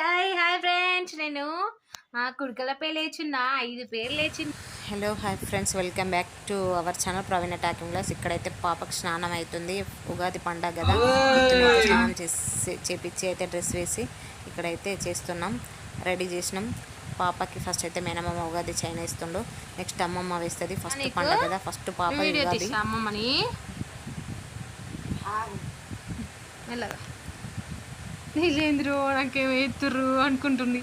Hi hi friends. నేను మా కుడుకల పేరు లేచున్న ఐదు పేర్లు లేచింది hello hi friends. Welcome back to our channel Praveena talking class ఇక్కడైతే పాపకు స్నానం అవుతుంది. ఉగాది పండగ కదా. స్నానం చేసి చేపించి అయితే డ్రెస్ వేసి ఇక్కడైతే చేస్తున్నాం. రెడీ చేసినాం. పాపకి ఫస్ట్ అయితే మేనమామ ఉగాది చైన ఇస్తుండు నెక్స్ట్ అమ్మమ్మ వేస్తుంది. ఫస్ట్ పండగ కదా. ఫస్ట్ పాప వీడియో ఉగాది. తీసా అమ్మమ్మని. మెల్లగా. నీళ్ళేంద్రు నాకేం ఎత్తుర్రు అనుకుంటుంది.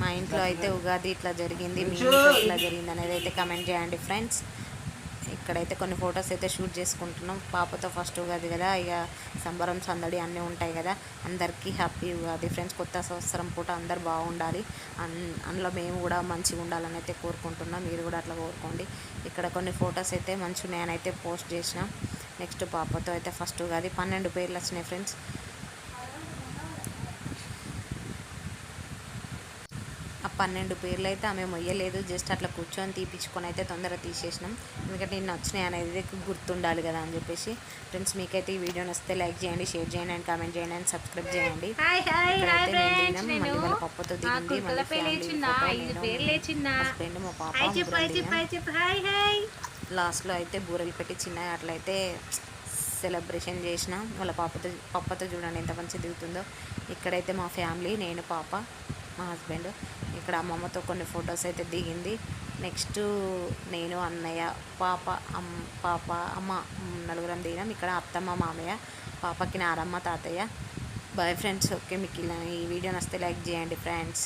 మా ఇంట్లో అయితే ఉగాది ఇట్లా జరిగింది మీ ఇంట్లో ఇట్లా జరిగింది అనేది అయితే కమెంట్ చేయండి ఫ్రెండ్స్ ఇక్కడైతే కొన్ని ఫొటోస్ అయితే షూట్ చేసుకుంటున్నాం. పాపతో ఫస్ట్ ఉగాది కదా ఇక సంబరం సందడి అన్నీ ఉంటాయి కదా. అందరికీ హ్యాపీ ఉగాది ఫ్రెండ్స్ కొత్త సంవత్సరం పూట అందరు బాగుండాలి. అన్ అందులో మేము కూడా మంచిగా ఉండాలని అయితే కోరుకుంటున్నాం. మీరు కూడా అట్లా కోరుకోండి. ఇక్కడ కొన్ని ఫొటోస్ అయితే మంచిగా నేనైతే పోస్ట్ చేసిన. నెక్స్ట్ పాపతో అయితే ఫస్ట్ ఉగాది. పన్నెండు పేర్లు వచ్చినాయి ఫ్రెండ్స్. ఆ పన్నెండు పేర్లు అయితే ఆమె మొయ్యలేదు. జస్ట్ అట్లా కూర్చొని తీపించుకొని అయితే తొందరగా తీసేసినాం. ఎందుకంటే నిన్న వచ్చినాయి అనేది గుర్తుండాలి కదా అని చెప్పేసి. ఫ్రెండ్స్ మీకైతే ఈ వీడియో నచ్చితే లైక్ చేయండి షేర్ చేయండి అండ్ కామెంట్ చేయండి అండ్ సబ్స్క్రైబ్ చేయండి. నేను మళ్ళీ వాళ్ళ పప్పుతో దిగింది మళ్ళీ ఫ్యామిలీ ఫోటో నేను హస్బెండ్ మా పాప లాస్ట్లో అయితే బూరెలు పెట్టి చిన్న అట్లయితే సెలబ్రేషన్ చేసిన. వాళ్ళ పాపతో పాపతో చూడండి ఎంత మంచి దిగుతుందో. ఇక్కడైతే మా ఫ్యామిలీ నేను పాప మా హస్బెండ్. ఇక్కడ అమ్మమ్మతో కొన్ని ఫొటోస్ అయితే దిగింది. నెక్స్ట్ నేను అన్నయ్య పాప అమ్ పాప అమ్మ నలుగురం దిగినాం. ఇక్కడ అత్తమ్మ మామయ్య పాపకి నారమ్మ తాతయ్య. బాయ్ ఫ్రెండ్స్ ఓకే మీకు ఈ వీడియో నచ్చితే లైక్ చేయండి ఫ్రెండ్స్.